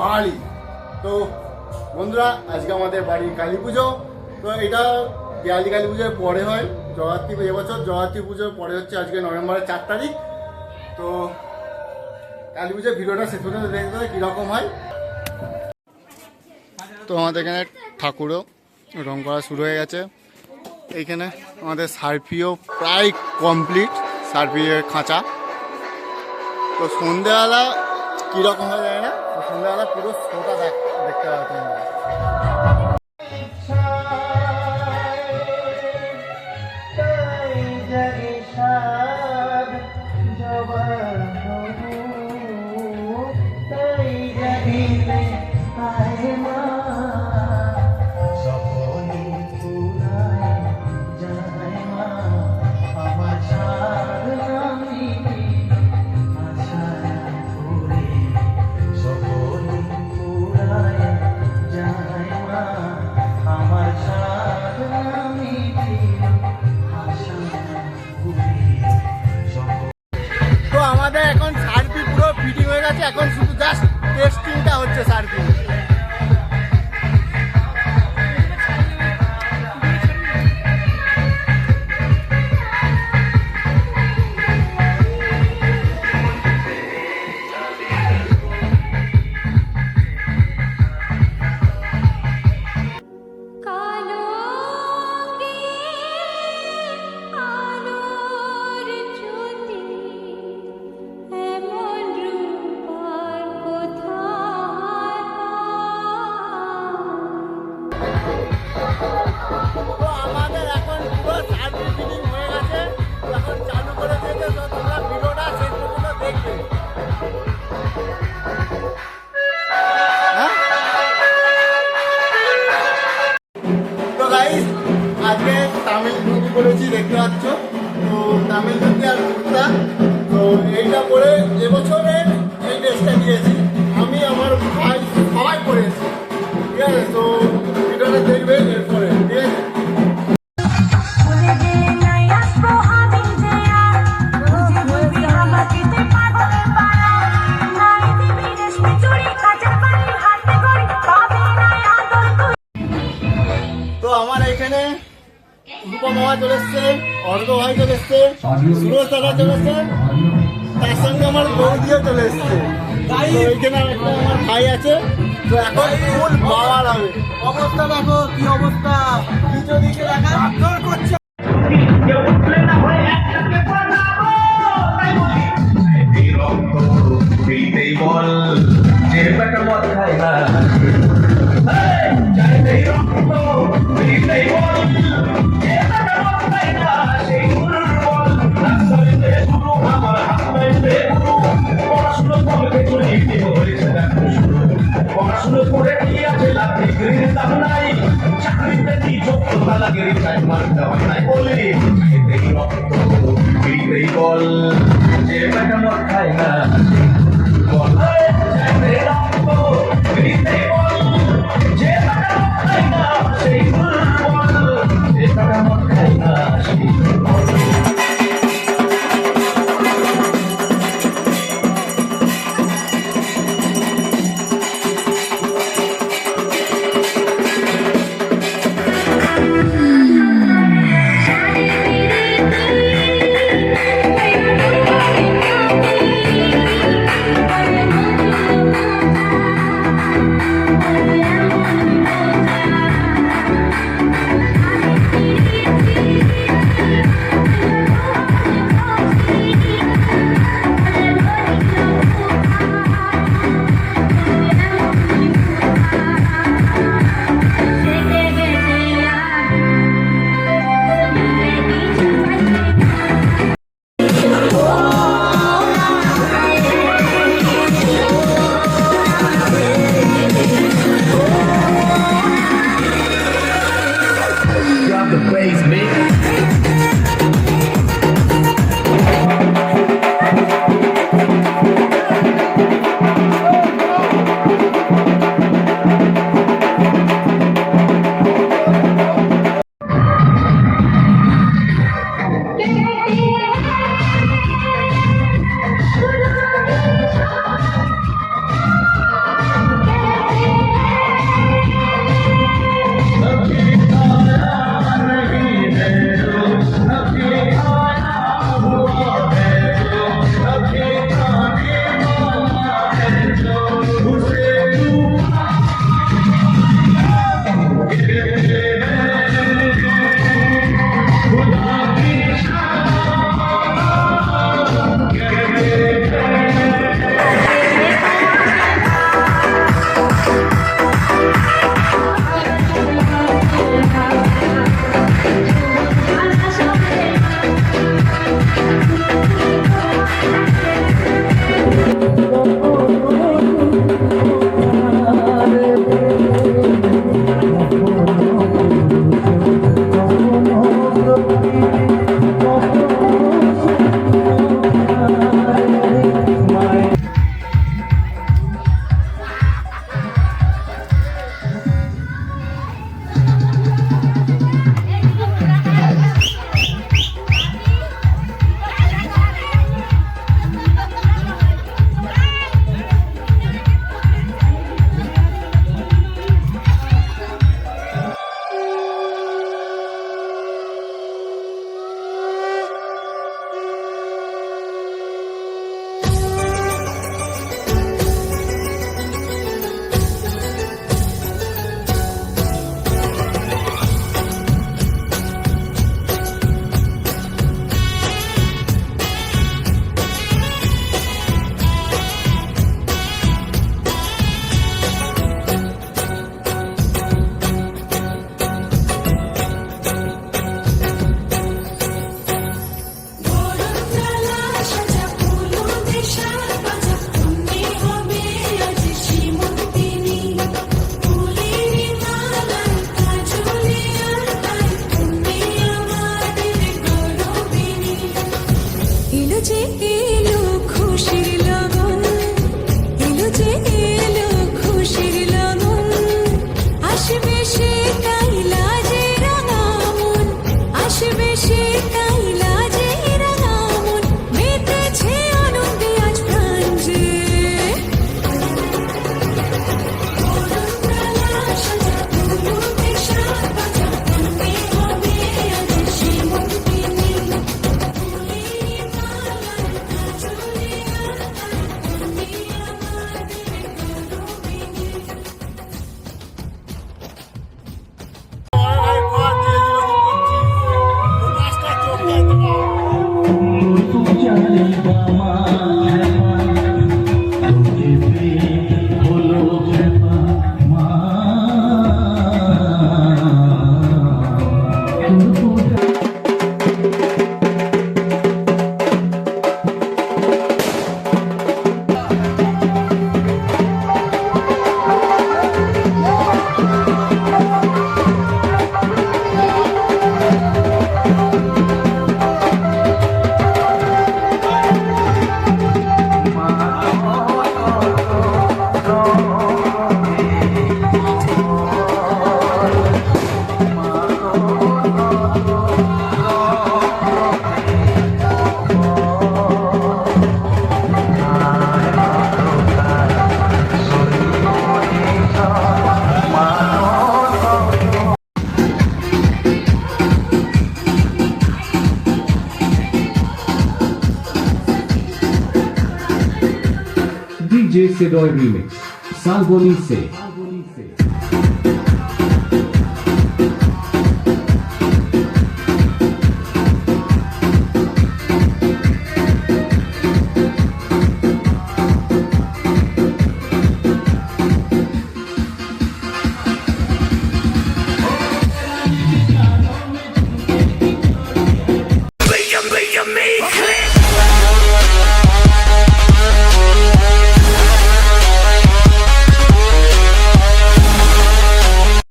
বাঙালি তো বন্ধুরা, আজকে আমাদের বাড়ির কালী পুজো। তো এটা দেয়ালি কালী পুজোর পরে হয় জগাত্রী এবছর জগাত্রী পুজোর পরে হচ্ছে আজকে নভেম্বরের চার তারিখ। তো কালী পুজোর ভিডিওটা শেষ পর্যন্ত দেখতে হবে কীরকম হয়। তো আমাদের এখানে ঠাকুরও রং করা শুরু হয়ে গেছে। এইখানে আমাদের সার্ফিও প্রায় কমপ্লিট, সার্ফিয়ের খাঁচা। তো সন্ধ্যেবেলা কীরকম হয়ে যায় না? সন্ধ্যাবেলা পুরো শোটা দেখ দেখতে পাবে তোমরা টেস্টিংটা হচ্ছে মামা চলে এসছে চলে এসছে, সুরজ দাদা চলে এসছে, তার সঙ্গে আমার বৌদিও চলে এসছে। একটা আমার ভাই আছে, তো এখন ফুল পাওয়ার হবে। অবস্থা দেখো, কি অবস্থা? লাগে বলি না 와. डीजे सिडोय रीमिक्स सागोनी से